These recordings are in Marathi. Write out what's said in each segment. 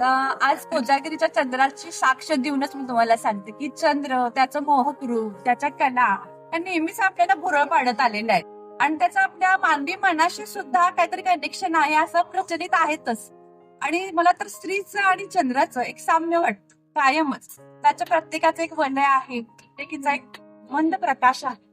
तर आज कोजागिरीच्या चंद्राची साक्ष देऊनच मी तुम्हाला सांगते की चंद्र त्याचं मोहक रूप त्याच्या कला या नेहमीच आपल्याला भुरळ पाडत आलेल्या आहेत आणि त्याचं आपल्या मानवी मनाशी सुद्धा काहीतरी कनेक्शन आहे असं प्रचलित आहेतच. आणि मला तर स्त्रीचं आणि चंद्राचं एक साम्य वाटतं कायमच. त्याच्या प्रत्येकाचं एक वलय आहे प्रत्येकीचा एक मंद प्रकाश आहे.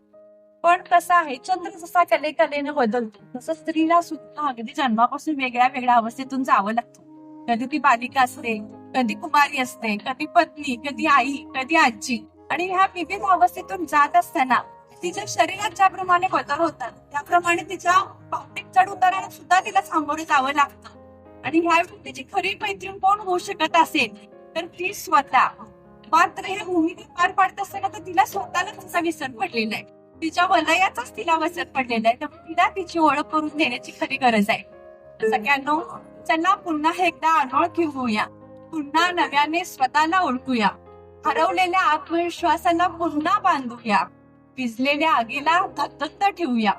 पण कसं आहे चंद्र जसा कले कलेने बदलतो तसं स्त्रीला सुद्धा अगदी जन्मापासून वेगळ्या वेगळ्या अवस्थेतून जावं लागतं. कधी ती बालिका असते कधी कुमारी असते कधी पत्नी कधी आई कधी आजी. आणि ह्या विविध अवस्थेतून जात असताना तिच्या शरीरात ज्याप्रमाणे बदल होतात त्याप्रमाणे तिच्या भौतिक चढ उताराला सुद्धा तिला सामोरे जावं लागतं. आणि ह्या व्यक्तीची खरी मैत्रीण कोण होऊ शकत असेल तर ती स्वतः. मात्र हे भूमिका पार पाडत असताना तर तिला स्वतःला तिचा विसर पडलेला आहे. तिच्या वलयाचाच तिला वसर पडलेला आहे. त्यामुळे तिला तिची ओळख करून देण्याची खरी गरज आहे. सगळ्यांना चला पुन्हा एकदा अनोळखी होऊया. पुन्हा नव्याने स्वतःला ओळखूया. हरवलेल्या आत्मविश्वासाला पुन्हा बांधूया. विजलेल्या आगीला धत्त ठेवूया.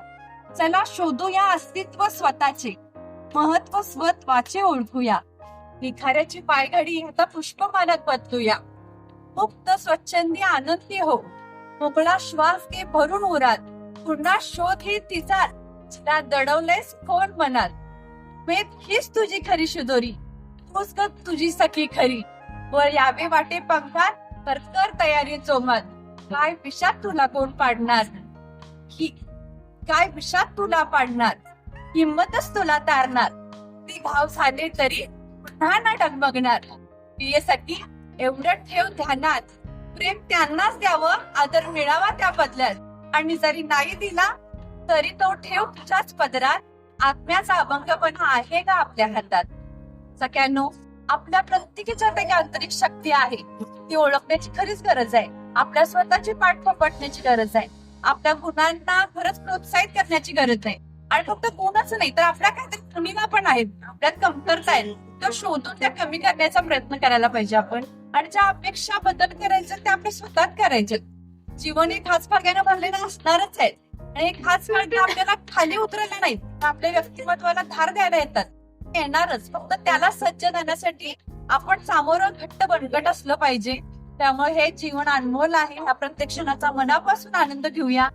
चला शोधूया अस्तित्व स्वतःचे. महत्त्व स्वत्वाचे ओळखूया. निखाऱ्याची पायघडी आता पुष्पमानात बदलूया. मुक्त स्वच्छंदी आनंदी हो. मोकळा श्वास घे भरून उरात. पुन्हा शोध ही तिचा. दडवलेस कोण मनात? वेद हीच तुझी खरी शिदोरी तूच ग तुझी सखी खरी. वर यावे वाटे पंखात तर कर तयारी चोमत. काय विषात तुला कोण पाडणार? ही काय विषात तुला पाडणार? हिंमतच तुला तारणार. ती भाव झाले तरी पुन्हा ना डगमगणार. प्रियसाठी एवढं ठेव ध्यानात. प्रेम त्यांनाच द्यावं आदर मिळावा त्या बदल्यात. आणि जरी नाही दिला तरी तो ठेव तुझ्याच पदरात. आत्म्याचा अभंगपणा आहे का आपल्या हातात? सगळ्यांनो आपल्या प्रत्येकीच्या पैकी आंतरिक शक्ती आहे. ती ओळखण्याची खरीच गरज आहे. आपल्या स्वतःची पाठ थोपटण्याची गरज आहे. आपल्या गुणांना खरंच प्रोत्साहित करण्याची गरज आहे. आणि फक्त गुणच नाही तर आपल्या काहीतरी कमीला पण आहेत. आपल्यात कमतरता आहेत. त्या शोधून त्या कमी करण्याचा प्रयत्न करायला पाहिजे आपण. आणि ज्या अपेक्षा बदल करायच्या त्या आपल्या स्वतःच करायच्या. जीवन एक हाच भाग्यानं भरलेलं असणारच आहे. आणि हाच भाग्य आपल्याला खाली उतरायला तर आपल्या व्यक्तिमत्वाला धार द्यायला येतात. येणारच. फक्त त्याला सज्ज करण्यासाठी आपण सामोरं घट्ट बनगट असलं पाहिजे. त्यामुळे हे जीवन अनमोल आहे. ह्या प्रत्येक क्षणाचा मनापासून आनंद घेऊया.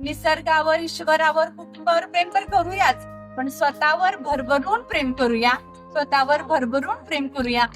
निसर्गावर ईश्वरावर कुटुंबावर प्रेम तर करूयाच. पण स्वतःवर भरभरून प्रेम करूया. स्वतःवर भरभरून प्रेम करूया.